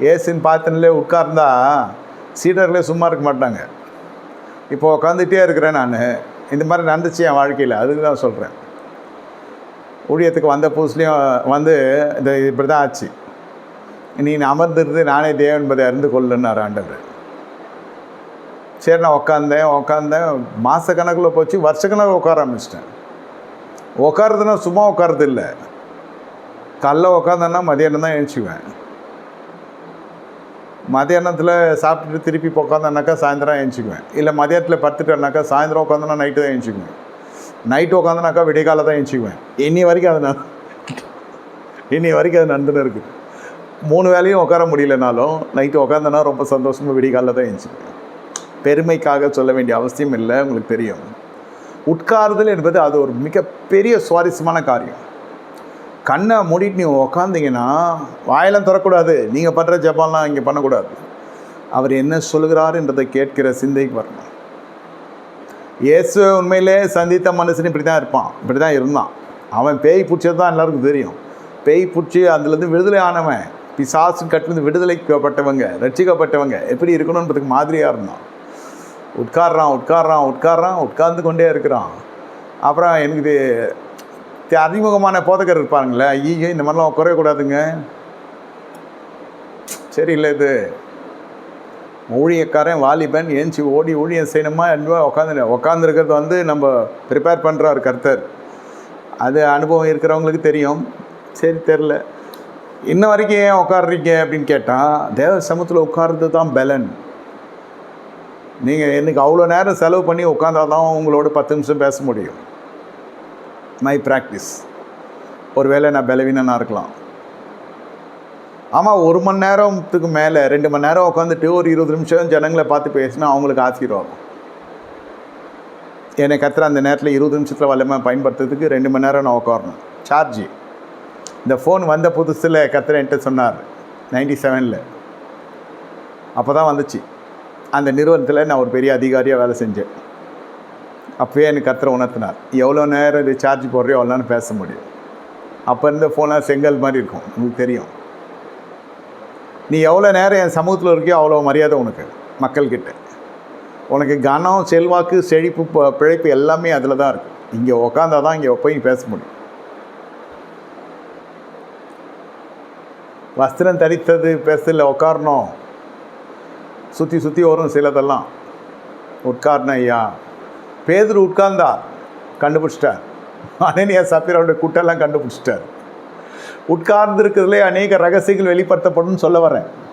ஏசின்னு பார்த்துனே உட்கார்ந்தா சீடர்களே சும்மா இருக்க மாட்டாங்க. இப்போ உட்காந்துட்டே இருக்கிறேன் நான். இந்த மாதிரி நடந்துச்சு என் வாழ்க்கையில். அதுக்கு தான் சொல்கிறேன் ஊழியத்துக்கு வந்த புதுசுலேயும் வந்து இந்த இப்படி தான் ஆச்சு. நீ அமர்ந்திருந்து நானே தேவன் என்பதை அறிந்து கொள்ளுன்னார் ஆண்டவர். சரி நான் உட்காந்தேன் உட்காந்தேன் மாதக்கணக்கில் போச்சு. வருஷக்கணக்கில் உட்கார ஆரம்பிச்சிட்டேன். உட்காருதுன்னா சும்மா உட்காரது இல்லை. காலைல உட்காந்தேன்னா மதியானம் தான் எழுச்சிக்குவேன் மதியானத்தில் சாப்பிட்டுட்டு திருப்பி உட்காந்தனாக்கா சாயந்தரம் எழுச்சிக்குவேன் இல்லை மதியத்தில் படுத்துட்டேனாக்கா சாயந்தரம் உட்காந்தனா நைட்டு தான் எழுச்சிக்குவேன் நைட்டு உட்காந்தனாக்கா விடிகால தான் எழுச்சிக்குவேன் இன்னி வரைக்கும் அது நான் இன்னி வரைக்கும் அது நடந்துன்னு இருக்குது மூணு வேலையும் உட்கார முடியலனாலும் நைட்டு உட்காந்தனா ரொம்ப சந்தோஷமாக விடிகாலில் தான் எழுச்சிக்குவேன் பெருமைக்காக சொல்ல வேண்டிய அவசியம் இல்லை உங்களுக்கு தெரியும். உட்காருதல் என்பது அது ஒரு மிகப்பெரிய சுவாரஸ்யமான காரியம். கண்ணை மூடிட்டு நீங்கள் உக்காந்தீங்கன்னா வாயெல்லாம் திறக்கூடாது நீங்கள் பண்ணுற ஜப்பான்லாம் இங்கே பண்ணக்கூடாது. அவர் என்ன சொல்கிறார் என்றதை கேட்கிற சிந்தைக்கு வரணும். இயேசு உண்மையிலே சந்தித்த மனுஷன் இப்படி தான் இருப்பான். இப்படி தான் இருந்தான். அவன் பேய் பிடிச்சது தான் எல்லாருக்கும் தெரியும். பேய் பிடிச்சி அதுலேருந்து விடுதலை ஆனவன் பிசாசு கட்டிலிருந்து விடுதலைக்கப்பட்டவங்க ரட்சிக்கப்பட்டவங்க எப்படி இருக்கணுன்றதுக்கு மாதிரியாக இருந்தான். உட்கார்றான் உட்கார்றான் உட்கார்றான் உட்கார்ந்து கொண்டே இருக்கிறான். அப்புறம் எனக்கு அறிமுகமான போதகர் இருப்பாருங்களே ஐயோ இந்த மாதிரிலாம் குறையக்கூடாதுங்க. சரி இல்லை இது. ஊழியக்காரன் வாலிபன் ஏஞ்சி ஓடி ஊழியம் செய்யணுமா என்பா உட்காந்து உட்காந்துருக்கிறது வந்து நம்ம ப்ரிப்பேர் பண்ணுறார் கர்த்தர். அது அனுபவம் இருக்கிறவங்களுக்கு தெரியும். சரி தெரில. இன்ன வரைக்கும் ஏன் உட்காடுறீங்க அப்படின்னு கேட்டால் தேவ சமூகத்தில் உட்கார்றது தான் பலன். நீங்கள் எனக்கு அவ்வளோ நேரம் செலவு பண்ணி உட்காந்தா தான் உங்களோட பத்து நிமிஷம் பேச முடியும். மை ப்ராக்டிஸ் ஒருவேளை நான் பலவீனனாக இருக்கலாம். ஆமாம் ஒரு மணி நேரத்துக்கு மேலே ரெண்டு மணி நேரம் உட்காந்துட்டு ஒரு இருபது நிமிஷம் ஜனங்களை பார்த்து பேசினா அவங்களுக்கு ஆசீர்வாதம். என்னை கத்துற அந்த நேரத்தில் இருபது நிமிஷத்தில் வல்லமை பயன்படுத்துறதுக்கு ரெண்டு மணி நேரம் நான் உட்காரணும். சார்ஜி இந்த ஃபோன் வந்த புதுசில் கத்துற என்கிட்ட சொன்னார். நைன்டி செவனில் அப்போ தான் வந்துச்சு. அந்த நிறுவனத்தில் நான் ஒரு பெரிய அதிகாரியாக வேலை செஞ்சேன். அப்போயே எனக்கு கத்திர உணர்த்தினார். எவ்வளோ நேரம் இது சார்ஜ் போடுறியோ அவ்வளோன்னு பேச முடியும். அப்போ இருந்த ஃபோனாக செங்கல் மாதிரி இருக்கும். உங்களுக்கு தெரியும். நீ எவ்வளோ நேரம் என் சமூகத்தில் இருக்கியோ அவ்வளோ மரியாதை உனக்கு மக்கள்கிட்ட. உனக்கு கனம் செல்வாக்கு செழிப்பு பிழைப்பு எல்லாமே அதில் தான் இருக்குது இங்கே உக்காந்தா தான் இங்கே போய் பேச முடியும். வஸ்திரம் தரித்தது பேசல உட்காரணும் சுற்றி சுற்றி வரும் சிலதெல்லாம். உட்காரணும் ஐயா. பேதர் உட்கார்ந்தார் கண்டுபிடிச்சிட்டார். அனனியா சப்பீரோட கூட்டெல்லாம் கண்டுபிடிச்சிட்டார். உட்கார்ந்து இருக்கிறதுலே அநேக ரகசியங்கள் வெளிப்படுத்தப்படும்னு சொல்ல வரேன்.